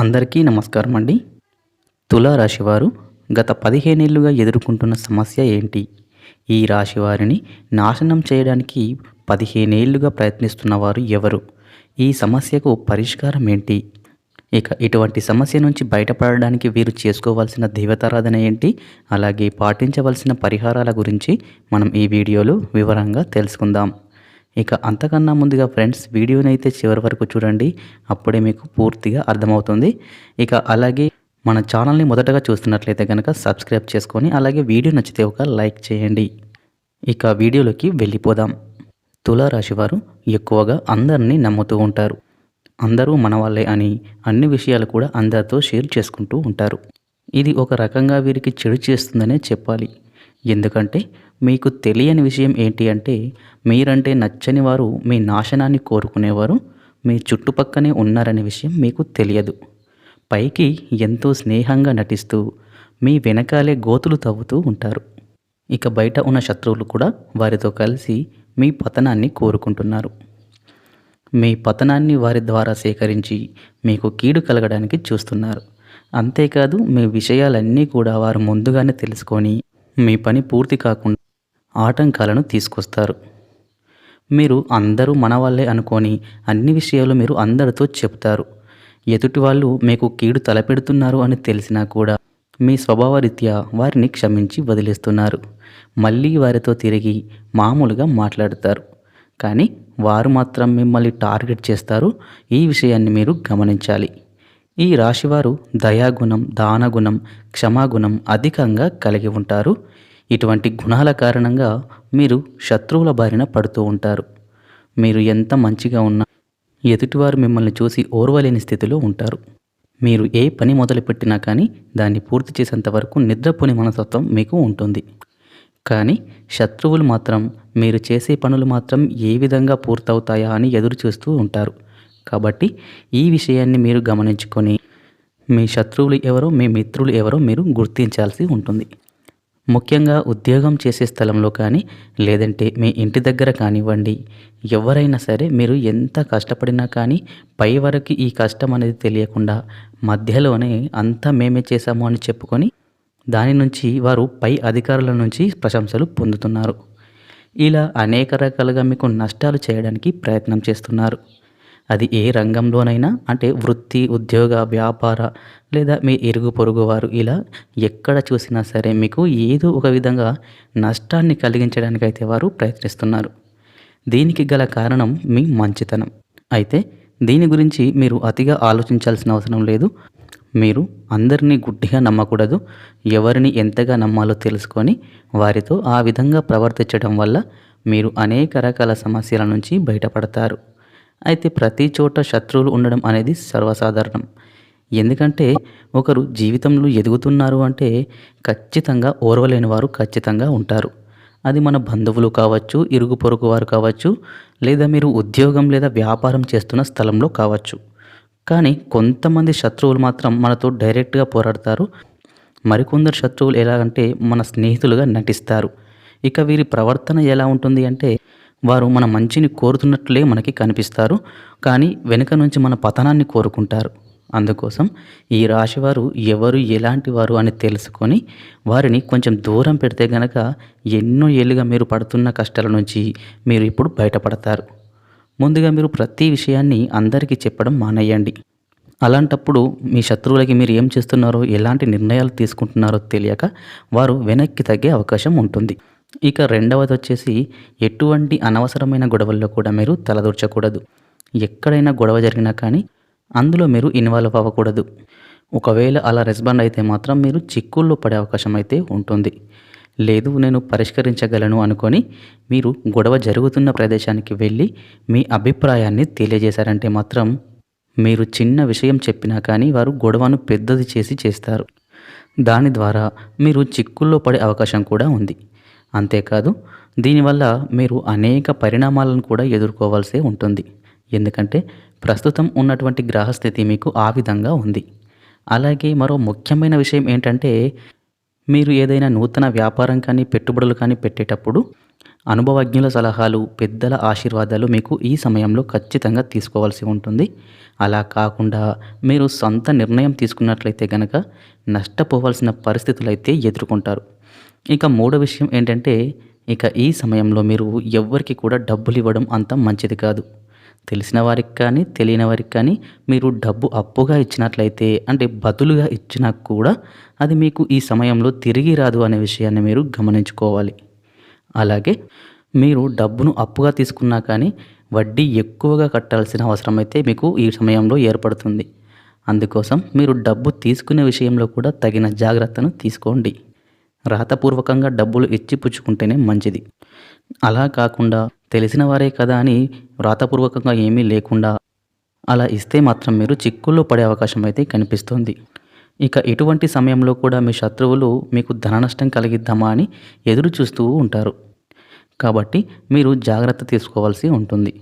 అందరికీ నమస్కారం అండి. తులారాశివారు గత పదిహేనేళ్ళుగా ఎదుర్కొంటున్న సమస్య ఏంటి? ఈ రాశి వారిని నాశనం చేయడానికి పదిహేనేళ్ళుగా ప్రయత్నిస్తున్న వారు ఎవరు? ఈ సమస్యకు పరిష్కారం ఏంటి? ఇక ఇటువంటి సమస్య నుంచి బయటపడడానికి వీరు చేసుకోవాల్సిన దేవతారాధన ఏంటి? అలాగే పాటించవలసిన పరిహారాల గురించి మనం ఈ వీడియోలో వివరంగా తెలుసుకుందాం. ఇక అంతకన్నా ముందుగా ఫ్రెండ్స్ వీడియోని అయితే చివరి వరకు చూడండి. అప్పుడే మీకు పూర్తిగా అర్థమవుతుంది. ఇక అలాగే మన ఛానల్ని మొదటగా చూస్తున్నట్లయితే కనుక సబ్స్క్రైబ్ చేసుకొని అలాగే వీడియో నచ్చితే ఒక లైక్ చేయండి. ఇక వీడియోలోకి వెళ్ళిపోదాం. తులారాశి వారు ఎక్కువగా అందరినీ నమ్ముతూ ఉంటారు. అందరూ మన వాళ్ళే అని అన్ని విషయాలు కూడా అందరితో షేర్ చేసుకుంటూ ఉంటారు. ఇది ఒక రకంగా వీరికి చెడు చేస్తుందనే చెప్పాలి. ఎందుకంటే మీకు తెలియని విషయం ఏంటి అంటే మీరంటే నచ్చని వారు మీ నాశనాన్ని కోరుకునేవారు మీ చుట్టుపక్కనే ఉన్నారనే విషయం మీకు తెలియదు. పైకి ఎంతో స్నేహంగా నటిస్తూ మీ వెనకాలే గోతులు తవ్వుతూ ఉంటారు. ఇక బయట ఉన్న శత్రువులు కూడా వారితో కలిసి మీ పతనాన్ని కోరుకుంటున్నారు. మీ పతనాన్ని వారి ద్వారా సేకరించి మీకు కీడు కలగడానికి చూస్తున్నారు. అంతేకాదు మీ విషయాలన్నీ కూడా వారు ముందుగానే తెలుసుకొని మీ పని పూర్తి కాకుండా ఆటంకాలను తీసుకొస్తారు. మీరు అందరూ మన వాళ్ళే అనుకొని అన్ని విషయాలు మీరు అందరితో చెప్తారు. ఎదుటి వాళ్ళు మీకు కీడు తలపెడుతున్నారు అని తెలిసినా కూడా మీ స్వభావరీత్యా వారిని క్షమించి వదిలేస్తున్నారు. మళ్ళీ వారితో తిరిగి మామూలుగా మాట్లాడతారు. కానీ వారు మాత్రం మిమ్మల్ని టార్గెట్ చేస్తారు. ఈ విషయాన్ని మీరు గమనించాలి. ఈ రాశివారు దయాగుణం దానగుణం క్షమాగుణం అధికంగా కలిగి ఉంటారు. ఇటువంటి గుణాల కారణంగా మీరు శత్రువుల బారిన పడుతూ ఉంటారు. మీరు ఎంత మంచిగా ఉన్నా ఎదుటివారు మిమ్మల్ని చూసి ఓర్వలేని స్థితిలో ఉంటారు. మీరు ఏ పని మొదలుపెట్టినా కానీ దాన్ని పూర్తి చేసేంత వరకు నిద్రపోని మనస్తత్వం మీకు ఉంటుంది. కానీ శత్రువులు మాత్రం మీరు చేసే పనులు మాత్రం ఏ విధంగా పూర్తవుతాయా అని ఎదురు చూస్తూ ఉంటారు. కాబట్టి ఈ విషయాన్ని మీరు గమనించుకొని మీ శత్రువులు ఎవరో మీ మిత్రులు ఎవరో మీరు గుర్తించాల్సి ఉంటుంది. ముఖ్యంగా ఉద్యోగం చేసే స్థలంలో కానీ లేదంటే మీ ఇంటి దగ్గర కానివ్వండి ఎవరైనా సరే మీరు ఎంత కష్టపడినా కానీ పై వరకు ఈ కష్టం అనేది తెలియకుండా మధ్యలోనే అంతా మేమే చేశాము అని చెప్పుకొని దాని నుంచి వారు పై అధికారుల నుంచి ప్రశంసలు పొందుతున్నారు. ఇలా అనేక రకాలుగా మీకు నష్టాలు చేయడానికి ప్రయత్నం చేస్తున్నారు. అది ఏ రంగంలోనైనా అంటే వృత్తి ఉద్యోగ వ్యాపార లేదా మీ ఇరుగు పొరుగు వారు ఇలా ఎక్కడ చూసినా సరే మీకు ఏదో ఒక విధంగా నష్టాన్ని కలిగించడానికి అయితే వారు ప్రయత్నిస్తున్నారు. దీనికి గల కారణం మీ మంచితనం. అయితే దీని గురించి మీరు అతిగా ఆలోచించాల్సిన అవసరం లేదు. మీరు అందరినీ గుడ్డిగా నమ్మకూడదు. ఎవరిని ఎంతగా నమ్మాలో తెలుసుకొని వారితో ఆ విధంగా ప్రవర్తించడం వల్ల మీరు అనేక రకాల సమస్యల నుంచి బయటపడతారు. అయితే ప్రతి చోట శత్రువులు ఉండడం అనేది సర్వసాధారణం. ఎందుకంటే ఒకరు జీవితంలో ఎదుగుతున్నారు అంటే ఖచ్చితంగా ఓర్వలేని వారు ఖచ్చితంగా ఉంటారు. అది మన బంధువులు కావచ్చు ఇరుగు పొరుగు వారు కావచ్చు లేదా మీరు ఉద్యోగం లేదా వ్యాపారం చేస్తున్న స్థలంలో కావచ్చు. కానీ కొంతమంది శత్రువులు మాత్రం మనతో డైరెక్ట్గా పోరాడతారు. మరికొందరు శత్రువులు ఎలాగంటే మన స్నేహితులుగా నటిస్తారు. ఇక వీరి ప్రవర్తన ఎలా ఉంటుంది అంటే వారు మన మంచిని కోరుతున్నట్లే మనకి కనిపిస్తారు. కానీ వెనుక నుంచి మన పతనాన్ని కోరుకుంటారు. అందుకోసం ఈ రాశివారు ఎవరు ఎలాంటి వారు అని తెలుసుకొని వారిని కొంచెం దూరం పెడితే గనక ఎన్నో ఏళ్ళుగా మీరు పడుతున్న కష్టాల నుంచి మీరు ఇప్పుడు బయటపడతారు. ముందుగా మీరు ప్రతి విషయాన్ని అందరికీ చెప్పడం మానేయండి. అలాంటప్పుడు మీ శత్రువులకి మీరు ఏం చేస్తున్నారో ఎలాంటి నిర్ణయాలు తీసుకుంటున్నారో తెలియక వారు వెనక్కి తగ్గే అవకాశం ఉంటుంది. ఇక రెండవది వచ్చేసి ఎటువంటి అనవసరమైన గొడవల్లో కూడా మీరు తలదూర్చకూడదు. ఎక్కడైనా గొడవ జరిగినా కానీ అందులో మీరు ఇన్వాల్వ్ అవ్వకూడదు. ఒకవేళ అలా రెస్పాండ్ అయితే మాత్రం మీరు చిక్కుల్లో పడే అవకాశం అయితే ఉంటుంది. లేదు నేను పరిష్కరించగలను అనుకొని మీరు గొడవ జరుగుతున్న ప్రదేశానికి వెళ్ళి మీ అభిప్రాయాన్ని తెలియజేశారంటే మాత్రం మీరు చిన్న విషయం చెప్పినా కానీ వారు గొడవను పెద్దది చేసి చేస్తారు. దాని ద్వారా మీరు చిక్కుల్లో పడే అవకాశం కూడా ఉంది. అంతేకాదు దీనివల్ల మీరు అనేక పరిణామాలను కూడా ఎదుర్కోవాల్సి ఉంటుంది. ఎందుకంటే ప్రస్తుతం ఉన్నటువంటి గ్రహస్థితి మీకు ఆ విధంగా ఉంది. అలాగే మరో ముఖ్యమైన విషయం ఏంటంటే మీరు ఏదైనా నూతన వ్యాపారం కానీ పెట్టుబడులు కానీ పెట్టేటప్పుడు అనుభవజ్ఞుల సలహాలు పెద్దల ఆశీర్వాదాలు మీకు ఈ సమయంలో ఖచ్చితంగా తీసుకోవాల్సి ఉంటుంది. అలా కాకుండా మీరు సొంత నిర్ణయం తీసుకున్నట్లయితే కనుక నష్టపోవాల్సిన పరిస్థితులు అయితే ఎదుర్కొంటారు. ఇక మూడో విషయం ఏంటంటే ఇక ఈ సమయంలో మీరు ఎవ్వరికి కూడా డబ్బులు ఇవ్వడం అంత మంచిది కాదు. తెలిసిన వారికి కానీ తెలియని వారికి కానీ మీరు డబ్బు అప్పుగా ఇచ్చినట్లయితే అంటే బదులుగా ఇచ్చినా కూడా అది మీకు ఈ సమయంలో తిరిగి రాదు అనే విషయాన్ని మీరు గమనించుకోవాలి. అలాగే మీరు డబ్బును అప్పుగా తీసుకున్నా కానీ వడ్డీ ఎక్కువగా కట్టాల్సిన అవసరం అయితే మీకు ఈ సమయంలో ఏర్పడుతుంది. అందుకోసం మీరు డబ్బు తీసుకునే విషయంలో కూడా తగిన జాగ్రత్తను తీసుకోండి. రాతపూర్వకంగా డబ్బులు ఇచ్చి పుచ్చుకుంటేనే మంచిది. అలా కాకుండా తెలిసిన వారే కదా అని వ్రాతపూర్వకంగా ఏమీ లేకుండా అలా ఇస్తే మాత్రం మీరు చిక్కుల్లో పడే అవకాశం అయితే కనిపిస్తుంది. ఇక ఇటువంటి సమయంలో కూడా మీ శత్రువులు మీకు ధన నష్టం కలిగిద్దామా అని ఎదురు చూస్తూ ఉంటారు. కాబట్టి మీరు జాగ్రత్త తీసుకోవాల్సి ఉంటుంది.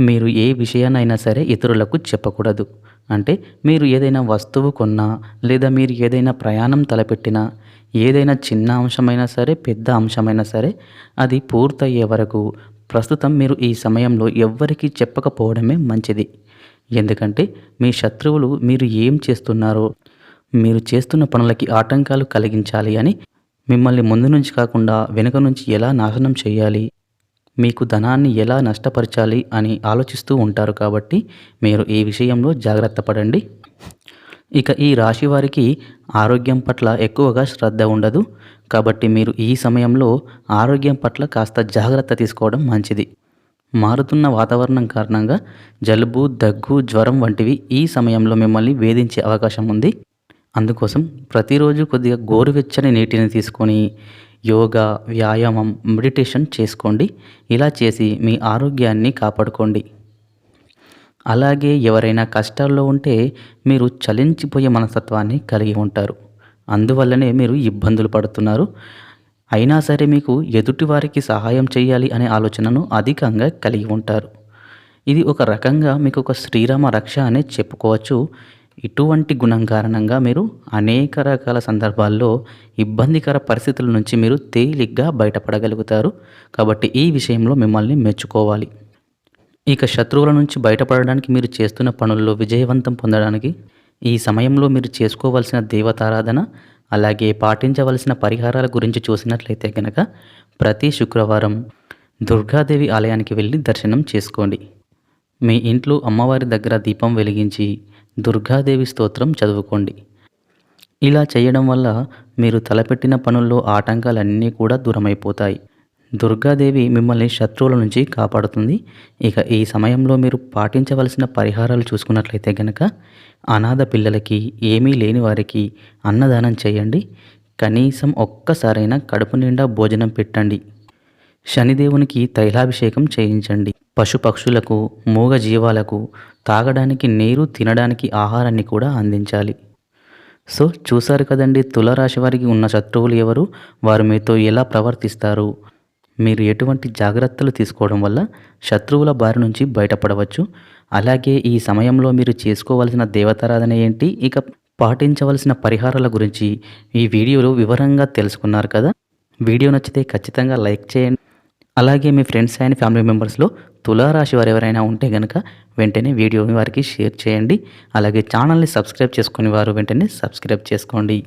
మీరు ఏ విషయాన్నైనా సరే ఇతరులకు చెప్పకూడదు. అంటే మీరు ఏదైనా వస్తువు కొన్నా లేదా మీరు ఏదైనా ప్రయాణం తలపెట్టినా ఏదైనా చిన్న అంశమైనా సరే పెద్ద అంశమైనా సరే అది పూర్తయ్యే వరకు ప్రస్తుతం మీరు ఈ సమయంలో ఎవ్వరికీ చెప్పకపోవడమే మంచిది. ఎందుకంటే మీ శత్రువులు మీరు ఏం చేస్తున్నారో మీరు చేస్తున్న పనులకి ఆటంకాలు కలిగించాలి అని మిమ్మల్ని ముందు నుంచి కాకుండా వెనుక నుంచి ఎలా నాశనం చేయాలి మీకు ధనాన్ని ఎలా నష్టపరచాలి అని ఆలోచిస్తూ ఉంటారు కాబట్టి మీరు ఈ విషయంలో జాగ్రత్త పడండి. ఇక ఈ రాశి వారికి ఆరోగ్యం పట్ల ఎక్కువగా శ్రద్ధ ఉండదు. కాబట్టి మీరు ఈ సమయంలో ఆరోగ్యం పట్ల కాస్త జాగ్రత్త తీసుకోవడం మంచిది. మారుతున్న వాతావరణం కారణంగా జలుబు దగ్గు జ్వరం వంటివి ఈ సమయంలో మిమ్మల్ని వేధించే అవకాశం ఉంది. అందుకోసం ప్రతిరోజు కొద్దిగా గోరువెచ్చని నీటిని తీసుకొని యోగా వ్యాయామం మెడిటేషన్ చేసుకోండి. ఇలా చేసి మీ ఆరోగ్యాన్ని కాపాడుకోండి. అలాగే ఎవరైనా కష్టాల్లో ఉంటే మీరు చలించిపోయే మనస్తత్వాన్ని కలిగి ఉంటారు. అందువల్లనే మీరు ఇబ్బందులు పడుతున్నారు. అయినా సరే మీకు ఎదుటి వారికి సహాయం చేయాలి అనే ఆలోచనను అధికంగా కలిగి ఉంటారు. ఇది ఒక రకంగా మీకు ఒక శ్రీరామ రక్ష అనే చెప్పుకోవచ్చు. ఇటువంటి గుణం కారణంగా మీరు అనేక రకాల సందర్భాల్లో ఇబ్బందికర పరిస్థితుల నుంచి మీరు తేలిగ్గా బయటపడగలుగుతారు. కాబట్టి ఈ విషయంలో మిమ్మల్ని మెచ్చుకోవాలి. ఇక శత్రువుల నుంచి బయటపడడానికి మీరు చేస్తున్న పనుల్లో విజయవంతం పొందడానికి ఈ సమయంలో మీరు చేసుకోవాల్సిన దేవతారాధన అలాగే పాటించవలసిన పరిహారాల గురించి చూసినట్లయితే కనుక ప్రతి శుక్రవారం దుర్గాదేవి ఆలయానికి వెళ్ళి దర్శనం చేసుకోండి. మీ ఇంట్లో అమ్మవారి దగ్గర దీపం వెలిగించి దుర్గాదేవి స్తోత్రం చదువుకోండి. ఇలా చేయడం వల్ల మీరు తలపెట్టిన పనుల్లో ఆటంకాలన్నీ కూడా దూరమైపోతాయి. దుర్గాదేవి మిమ్మల్ని శత్రువుల నుంచి కాపాడుతుంది. ఇక ఈ సమయంలో మీరు పాటించవలసిన పరిహారాలు చూసుకున్నట్లయితే కనుక అనాథ పిల్లలకి ఏమీ లేని వారికి అన్నదానం చేయండి. కనీసం ఒక్కసారైనా కడుపు నిండా భోజనం పెట్టండి. శనిదేవునికి తైలాభిషేకం చేయించండి. పశుపక్షులకు మూగ జీవాలకు తాగడానికి నీరు తినడానికి ఆహారాన్ని కూడా అందించాలి. సో చూసారు కదండి తులరాశి వారికి ఉన్న శత్రువులు ఎవరు? వారు మీతో ఎలా ప్రవర్తిస్తారు? మీరు ఎటువంటి జాగ్రత్తలు తీసుకోవడం వల్ల శత్రువుల బారి నుంచి బయటపడవచ్చు. అలాగే ఈ సమయంలో మీరు చేసుకోవాల్సిన దేవతారాధన ఏంటి? ఇక పాటించవలసిన పరిహారాల గురించి ఈ వీడియోలో వివరంగా తెలుసుకున్నారు కదా. వీడియో నచ్చితే ఖచ్చితంగా లైక్ చేయండి. అలాగే మీ ఫ్రెండ్స్ అండ్ ఫ్యామిలీ మెంబర్స్లో తులారాశి వారు ఎవరైనా ఉంటే కనుక వెంటనే వీడియోని వారికి షేర్ చేయండి. అలాగే ఛానల్ని సబ్స్క్రైబ్ చేసుకుని వారు వెంటనే సబ్స్క్రైబ్ చేసుకోండి.